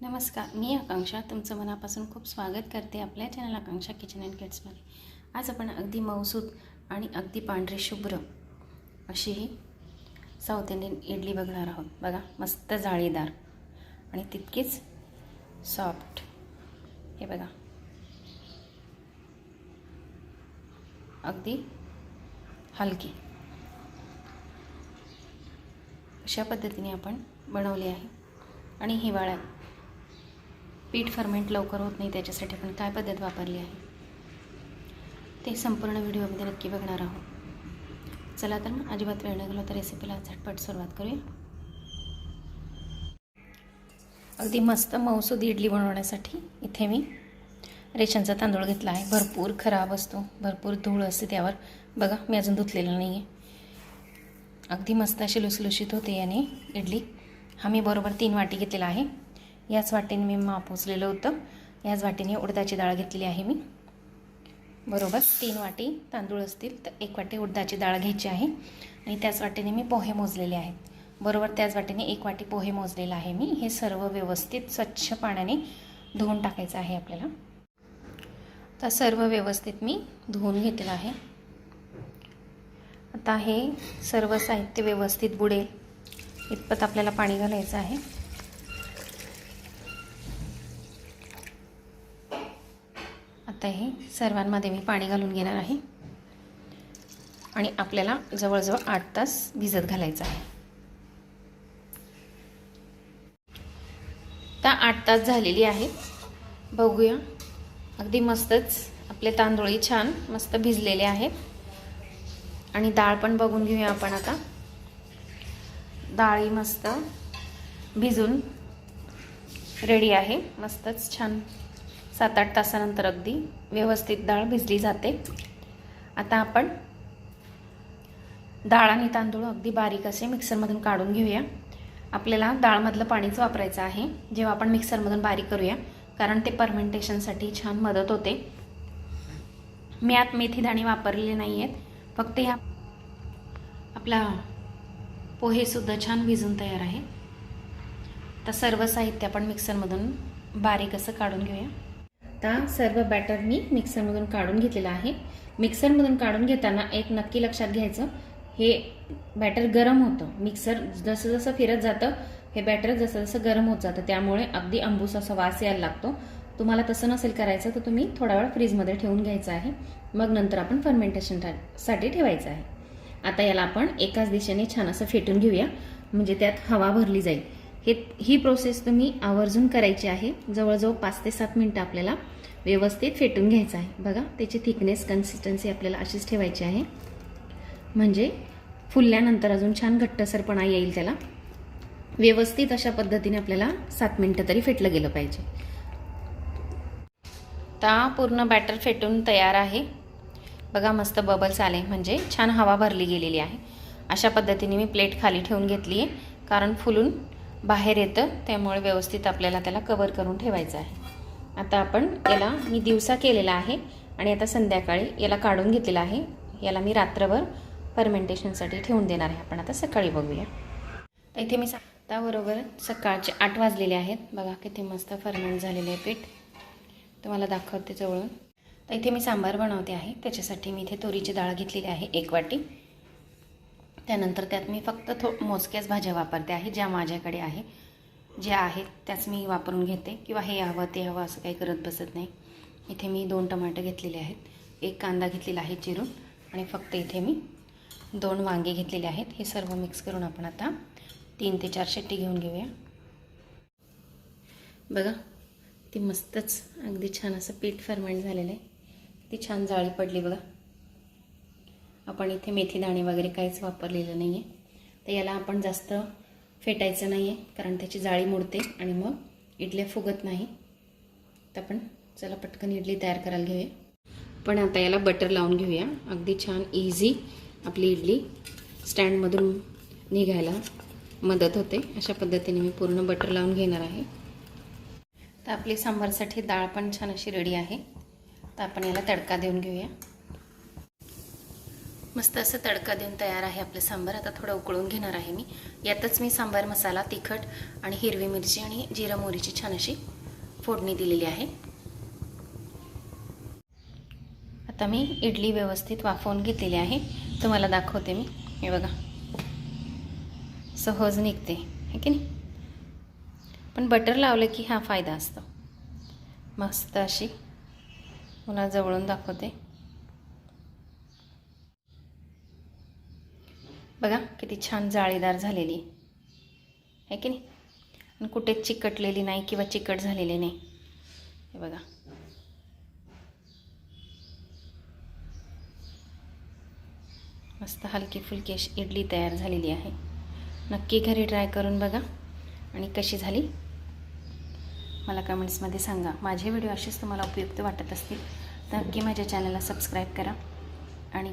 नमस्कार मी आकांक्षा. तुमचं मनापासून खूप स्वागत करते आपल्या चॅनल आकांक्षा किचन अँड किड्समध्ये आज आपण अगदी मौसूद आणि अगदी पांढरी शुभ्र अशी ही साऊथ इंडियन इडली बघणार आहोत. बघा मस्त जाळीदार आणि तितकीच सॉफ्ट हे बघा. अगदी हलकी. अशा पद्धतीने आपण बनवली आहे. आणि हिवाळ्यात पीठ फर्मेंट लवकर होत नाही त्याच्यासाठी आपण काय पद्धत वापरली आहे? ते संपूर्ण व्हिडिओमध्ये नक्की बघणार आहोत. चला तर मग अजिबात वेळ न गेलो तर रेसिपीला झटपट सुरुवात करूया. अगदी मस्त मऊसूद इडली बनवण्यासाठी इथे मी रेशनचा तांदूळ घेतला आहे. भरपूर खराब असतो भरपूर धूळ असते त्यावर. बघा मी अजून धुतलेलं नाही आहे अगदी मस्त अशी लुसलुशीत होते याने इडली. हा मी बरोबर तीन वाटी घेतलेला आहे. याच वाटेने मी माप उचलेलं होतं. याच वाटीने उडदाची डाळ घेतलेली आहे मी. बरोबर तीन वाटी तांदूळ असतील तर एक वाटी उडदाची डाळ घ्यायची आहे. आणि त्याच वाटेने मी पोहे मोजलेले आहेत. बरोबर त्याच वाटेने एक वाटी पोहे मोजलेला आहे मी. हे सर्व व्यवस्थित स्वच्छ पाण्याने धुवून टाकायचं आहे आपल्याला. तर सर्व व्यवस्थित मी धुवून घेतलेलं आहे. आता हे सर्व साहित्य व्यवस्थित बुडेल. इतपत आपल्याला पाणी घालायचं आहे. आता हे सर्वांमध्ये मी पाणी घालून घेणार आहे. आणि आपल्याला जवळजवळ आठ तास भिजत घालायचं आहे. आता आठ तास झालेली आहेत. बघूया. अगदी मस्तच आपले तांदूळी छान मस्त भिजलेले आहेत. आणि डाळ पण बघून घेऊया आपण आता. डाळी मस्त भिजून रेडी आहे. मस्तच छान सात आठ तासानंतर अगदी व्यवस्थित डाळ भिजली जाते. आता आपण डाळ आणि तांदूळ अगदी बारीक असे मिक्सरमधून काढून घेऊया. आपल्याला डाळमधलं पाणीच वापरायचं आहे. जेव्हा आपण मिक्सरमधून बारीक करूया कारण ते परमेंटेशनसाठी छान मदत होते. मी आत मेथी दाणे वापरलेले नाही आहेत फक्त ह्या आपला पोहेसुद्धा छान भिजून तयार आहे. तर सर्व साहित्य आपण मिक्सरमधून बारीक असं काढून घेऊया. आता सर्व बॅटर मी मिक्सरमधून काढून घेतलेलं आहे. मिक्सरमधून काढून घेताना एक नक्की लक्षात घ्यायचं. हे बॅटर गरम होतं. मिक्सर जसं जसं फिरत जातं हे बॅटर जसं जसं गरम होत जातं. त्यामुळे अगदी अंबूस असा वास यायला लागतो. तुम्हाला तसं नसेल करायचं तर तुम्ही थोडा वेळ फ्रीजमध्ये ठेवून घ्यायचं आहे. मग नंतर आपण फर्मेंटेशनसाठी ठेवायचं आहे. आता याला आपण एकाच दिशेने छान असं फेटून घेऊया. म्हणजे त्यात हवा भरली जाईल. हे ही प्रोसेस तुम्ही आवर्जून करायची आहे. जवळजवळ पाच ते सात मिनटं आपल्याला व्यवस्थित फेटून घ्यायचं आहे. बघा त्याची थिकनेस कन्सिस्टन्सी आपल्याला अशीच ठेवायची आहे. म्हणजे फुलल्यानंतर अजून छान घट्टसरपणा येईल त्याला. व्यवस्थित अशा पद्धतीने आपल्याला सात मिनटं तरी फेटलं गेलं पाहिजे. आता पूर्ण बॅटर फेटून तयार आहे. बघा मस्त बबल्स आले. म्हणजे छान हवा भरली गेलेली आहे. अशा पद्धतीने मी प्लेट खाली ठेवून घेतली आहे कारण फुलून बाहेर येतं त्यामुळे व्यवस्थित आपल्याला त्याला कवर करून ठेवायचं आहे. आता आपण याला मी दिवसा केलेला आहे आणि आता संध्याकाळी याला काढून घेतलेला आहे. याला मी रात्रभर फर्मेंटेशनसाठी ठेवून देणार आहे. आपण आता सकाळी बघूया. तर इथे मी बरोबर सकाळचे आठ वाजलेले आहेत. बघा किती मस्त फर्मेंट झालेले आहे पीठ. तुम्हाला दाखवते जवळून. तर इथे मी सांबार बनवते आहे. त्याच्यासाठी मी इथे तुरीची डाळ घेतलेली आहे एक वाटी. त्यानंतर त्यात मी फक्त थो मोजक्याच भाज्या वापरते आहे ज्या माझ्याकडे आहे. ज्या आहेत त्याच मी वापरून घेते. किंवा हे हवं ते हवं असं काही करत बसत नाही. इथे मी दोन टमाटे घेतलेले आहेत. एक कांदा घेतलेला आहे चिरून. आणि फक्त इथे मी दोन वांगे घेतलेले आहेत. हे सर्व मिक्स करून आपण आता तीन ते चार शेट्टी घेऊन घेऊया. बघा ती मस्तच अगदी छान असं पीठ फर्मेंट झालेलं आहे. ती छान जाळी पडली बघा. आपण इथे मेथी दाणे वगैरे काहीच वापरलेलं नाही आहे तर याला आपण जास्त फेटायचं नाही आहे कारण त्याची जाळी मोडते आणि मग इडल्या फुगत नाही. तर आपण चला पटकन इडली तयार करायला घेऊया. पण आता याला बटर लावून घेऊया. अगदी छान इझी आपली इडली स्टँडमधून निघायला मदत होते. अशा पद्धतीने मी पूर्ण बटर लावून घेणार आहे. तर आपली सांबारसाठी डाळ पण छान अशी रेडी आहे. तर आपण याला तडका देऊन घेऊया. मस्त असं तडका देऊन तयार आहे आपलं सांबार. आता थोडं उकळून घेणार आहे मी. यातच मी सांबार मसाला तिखट आणि हिरवी मिरची आणि जिरा मोहरीची छान अशी फोडणी दिलेली आहे. आता मी इडली व्यवस्थित वाफवून घेतलेली आहे. तुम्हाला दाखवते मी. हे बघा. सहज निघते. है की नाही? पण बटर लावलं की हा फायदा असतो. मस्त अशी. मला जवळून दाखवते. बघा किती छान जाळीदार झालेली. आहे की नाही? आणि कुठेच चिकटलेली नाही किंवा चिकट झालेली नाही. हे बघा. मस्त हलकी फुलकी अशी इडली तयार झालेली आहे. नक्की घरी ट्राय करून बघा. आणि कशी झाली? मला कमेंट्समध्ये सांगा. माझे व्हिडिओ असेच तुम्हाला उपयुक्त वाटत असतील तर नक्की माझ्या चॅनलला सबस्क्राईब करा. आणि